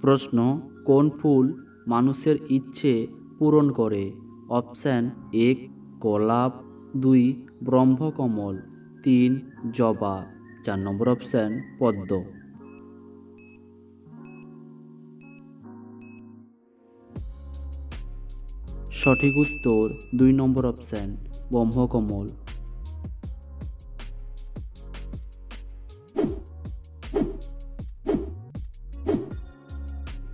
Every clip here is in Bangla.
প্রশ্ন, কোন ফুল মানুষের ইচ্ছে পূরণ করে? অপশান এক গোলাপ, দুই, ব্রহ্মকমল, তিন, জবা। চার নম্বর অপশান, পদ্ম। সঠিক উত্তর, দুই নম্বর অপশান, ব্রহ্মকমল।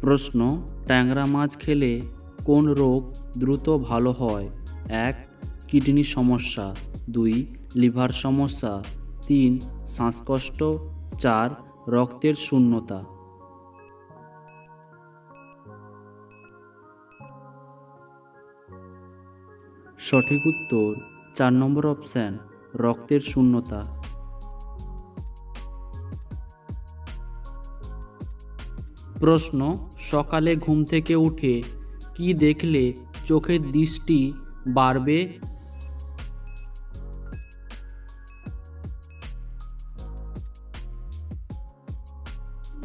প্রশ্ন, ট্যাংরা মাছ খেলে কোন রোগ দ্রুত ভালো হয়? এক, কিডনি সমস্যা। দুই, লিভার সমস্যা। তিন, শ্বাসকষ্ট। চার, রক্তের শূন্যতা। সঠিক উত্তর, চার নম্বর অপশান, রক্তের শূন্যতা। প্রশ্ন, সকালে ঘুম থেকে উঠে কি দেখলে চোখের দৃষ্টি বাড়বে?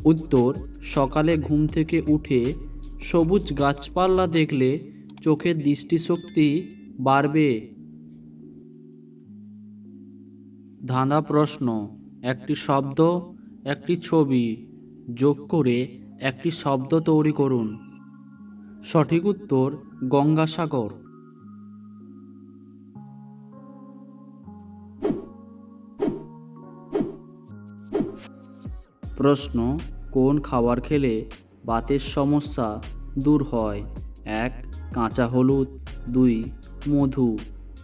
উত্তর, সকালে ঘুম থেকে উঠে সবুজ গাছপালা দেখলে চোখের দৃষ্টিশক্তি বাড়বে। ধাঁধা প্রশ্ন, একটি শব্দ, একটি ছবি যোগ করে একটি শব্দ তৈরি করুন। সঠিক উত্তর, গঙ্গাসাগর। প্রশ্ন, কোন খাবার খেলে বাতের সমস্যা দূর হয়? এক, কাঁচা হলুদ। দুই, মধু।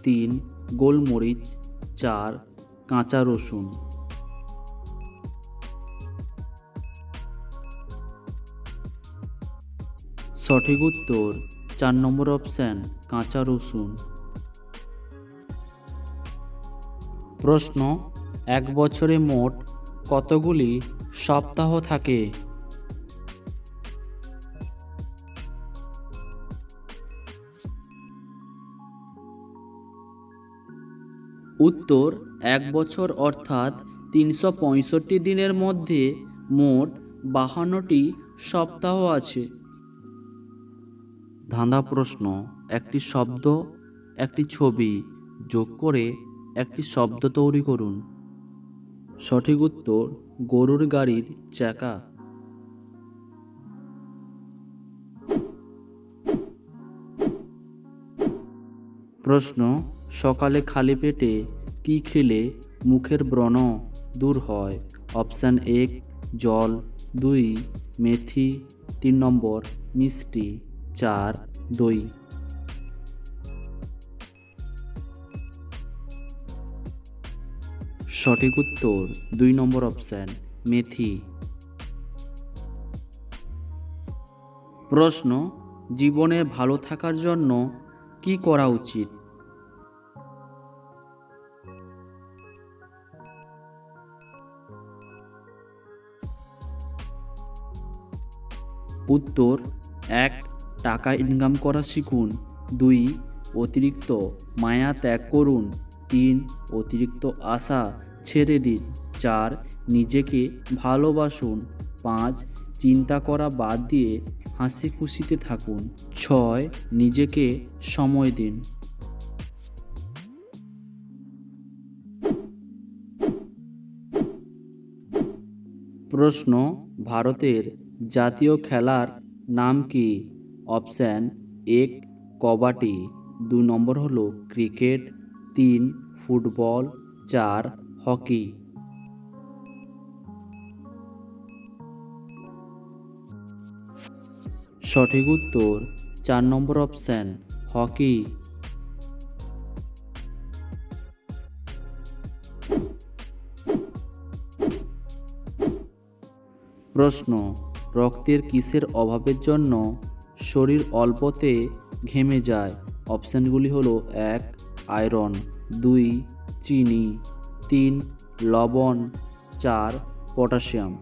তিন, গোলমরিচ। চার, কাঁচা রসুন। সঠিক উত্তর চার নম্বর অপশান কাঁচা রসুন। প্রশ্ন, এক বছরে মোট কতগুলি সপ্তাহ থাকে? উত্তর, এক বছর অর্থাৎ তিনশো পঁয়ষট্টি দিনের মধ্যে মোট বাহান্নটি সপ্তাহ আছে। ধাঁধা প্রশ্ন, একটি শব্দ, একটি ছবি যোগ করে একটি শব্দ তৈরি করুন। সঠিক উত্তর, গরুর গাড়ির চাকা। প্রশ্ন, সকালে খালি পেটে কি খেলে মুখের ব্রণ দূর হয়? অপশান এক, জল। দুই, মেথি। তিন নম্বর, মিষ্টি। চার, দই। সঠিক উত্তর, দুই নম্বর অপশান, মেথি। প্রশ্ন, জীবনে ভালো থাকার জন্য কি করা উচিত? উত্তর, এক টাকা ইনকাম করা শিখুন। দুই, অতিরিক্ত মায়া ত্যাগ করুন। তিন, অতিরিক্ত আশা ছেড়ে দিন। চার, নিজেকে ভালোবাসুন। পাঁচ, চিন্তা করা বাদ দিয়ে হাসি খুশিতে থাকুন। ছয়, নিজেকে সময় দিন। প্রশ্ন, ভারতের জাতীয় খেলার নাম কি? অপশান এক, কবাডি। দু নম্বর হলো ক্রিকেট। তিন, ফুটবল। চার, হকি। সঠিক উত্তর চার নম্বর অপশান, হকি। প্রশ্ন, রক্তের কিসের অভাবের জন্য শরীর অল্পতে ঘেমে যায়। অপশানগুলি হলো এক, আয়রন, দুই, চিনি, তিন, লবণ, চার, পটাশিয়াম।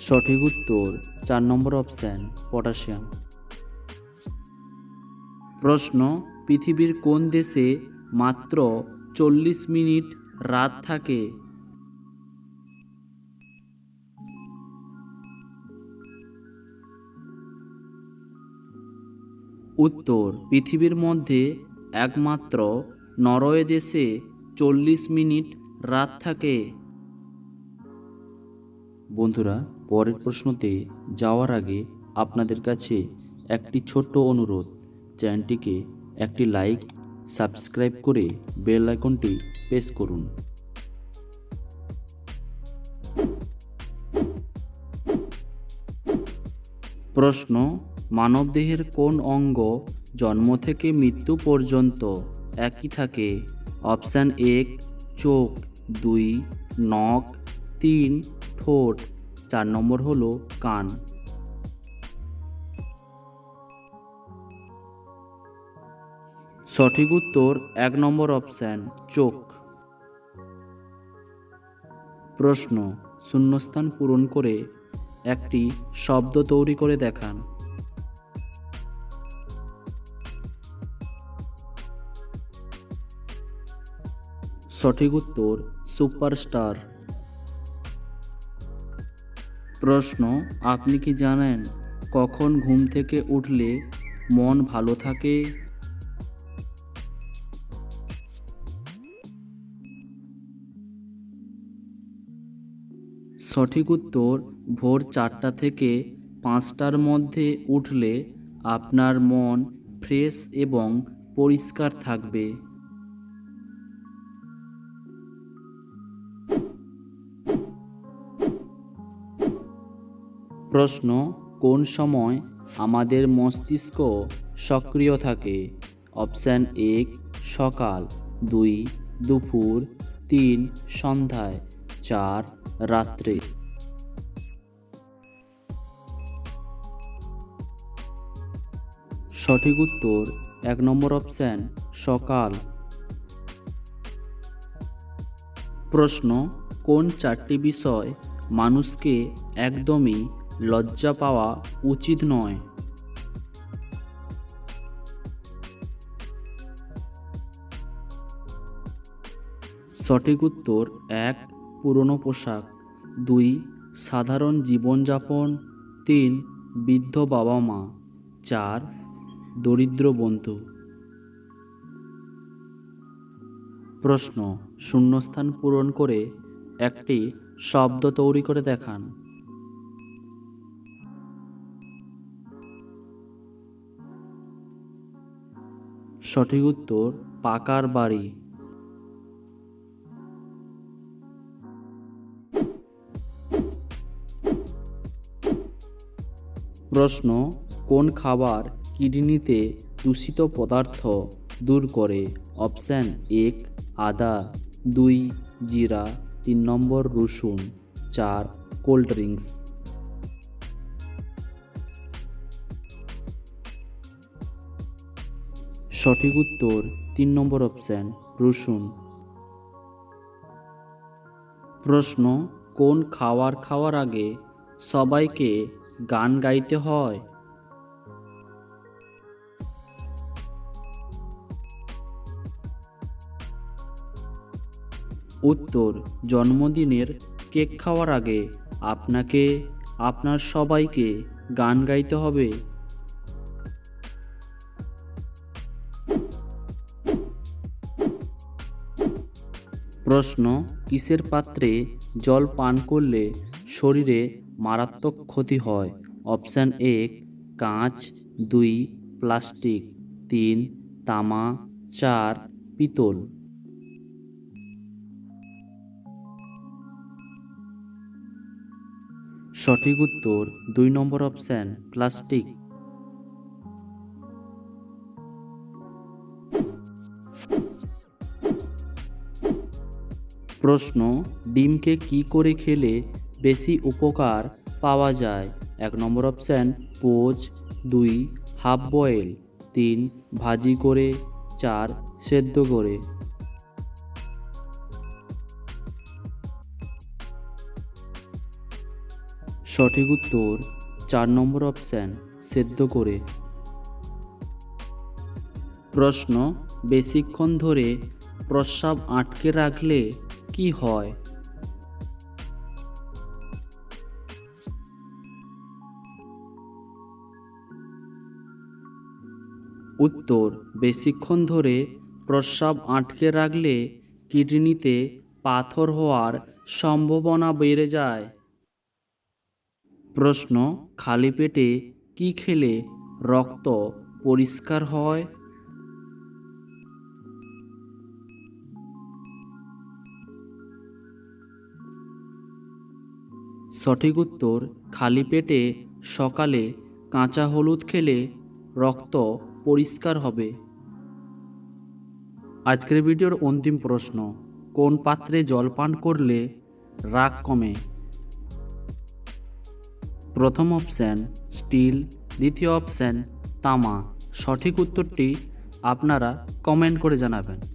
সঠিক উত্তর, চার নম্বর অপশান, পটাশিয়াম। প্রশ্ন, পৃথিবীর কোন দেশে মাত্র চল্লিশ মিনিট রাত থাকে? উত্তর, পৃথিবীর মধ্যে একমাত্র নরওয়ে দেশে চল্লিশ মিনিট রাত থাকে। বন্ধুরা, পরের প্রশ্নতে যাওয়ার আগে আপনাদের কাছে একটি ছোট্ট অনুরোধ। চ্যানেলটিকে একটি লাইক, সাবস্ক্রাইব করে বেল আইকনটি প্রেস করুন। প্রশ্ন মানবদেহের কোন অঙ্গ জন্ম থেকে মৃত্যু পর্যন্ত একই থাকে? অপশান এক চোখ, দুই, নখ, তিন, ঠোঁট। চার নম্বর হলো কান। সঠিক উত্তর, এক নম্বর অপশান, চোখ। প্রশ্ন, শূন্যস্থান পূরণ করে একটি শব্দ তৈরি করে দেখান। সঠিক উত্তর সুপারস্টার। প্রশ্ন, আপনি কি জানেন কখন ঘুম থেকে উঠলে মন ভালো থাকে? সঠিক উত্তর, ভোর চারটা থেকে পাঁচটার মধ্যে উঠলে আপনার মন ফ্রেশ এবং পরিষ্কার থাকবে। প্রশ্ন, কোন সময় আমাদের মস্তিষ্ক সক্রিয় থাকে? অপশান এক সকাল, দুই, দুপুর, তিন, সন্ধ্যায়, চার, রাত্রে। সঠিক উত্তর, এক নম্বর অপশান, সকাল। প্রশ্ন, কোন চারটি বিষয় মানুষকে একদমই লজ্জা পাওয়া উচিত নয়। সঠিক উত্তর, এক, পুরনো পোশাক। দুই, সাধারণ জীবনযাপন। তিন, বৃদ্ধ বাবা মা। চার, দরিদ্র বন্ধু। প্রশ্ন, শূন্যস্থান পূরণ করে একটি শব্দ তৈরি করে দেখান। সঠিক উত্তর, পাকার বাড়ি। প্রশ্ন, কোন খাবার কিডনিতে দূষিত পদার্থ দূর করে? অপশান এক, আদা। দুই, জিরা। তিন নম্বর রসুন। চার, কোল্ড ড্রিঙ্কস। সঠিক উত্তর তিন নম্বর অপশান রসুন। প্রশ্ন, কোন খাবার খাওয়ার আগে সবাইকে গান গাইতে হয়? উত্তর, জন্মদিনের কেক খাওয়ার আগে আপনাকে, আপনার সবাইকে গান গাইতে হবে। প্রশ্ন, কিসের পাত্রে জল পান করলে শরীরে মারাত্মক ক্ষতি হয়? অপশান এক কাঁচ, দুই, প্লাস্টিক, তিন, তামা, চার, পিতল। সঠিক উত্তর, দুই নম্বর অপশান, প্লাস্টিক। প্রশ্ন, ডিমকে কি করে খেলে বেশি উপকার পাওয়া যায়? এক নম্বর অপশান পোচ। দুই, হাফ বয়েল। তিন, ভাজি করে। চার, সেদ্ধ করে। সঠিক উত্তর, চার নম্বর অপশান সেদ্ধ করে। প্রশ্ন, বেশিক্ষণ ধরে প্রস্রাব আটকে রাখলে কি হয়? উত্তর, বেশিক্ষণ ধরে প্রস্রাব আটকে রাখলে কিডনিতে পাথর হওয়ার সম্ভাবনা বেড়ে যায়। প্রশ্ন, খালি পেটে কি খেলে রক্ত পরিষ্কার হয়? সঠিক উত্তর, খালি পেটে সকালে কাঁচা হলুদ খেলে রক্ত পরিষ্কার হবে। আজকের ভিডিওর অন্তিম প্রশ্ন, কোন পাত্রে জল পান করলে রাগ কমে? প্রথম অপশান, স্টিল। দ্বিতীয় অপশান, তামা। সঠিক উত্তরটি আপনারা কমেন্ট করে জানাবেন।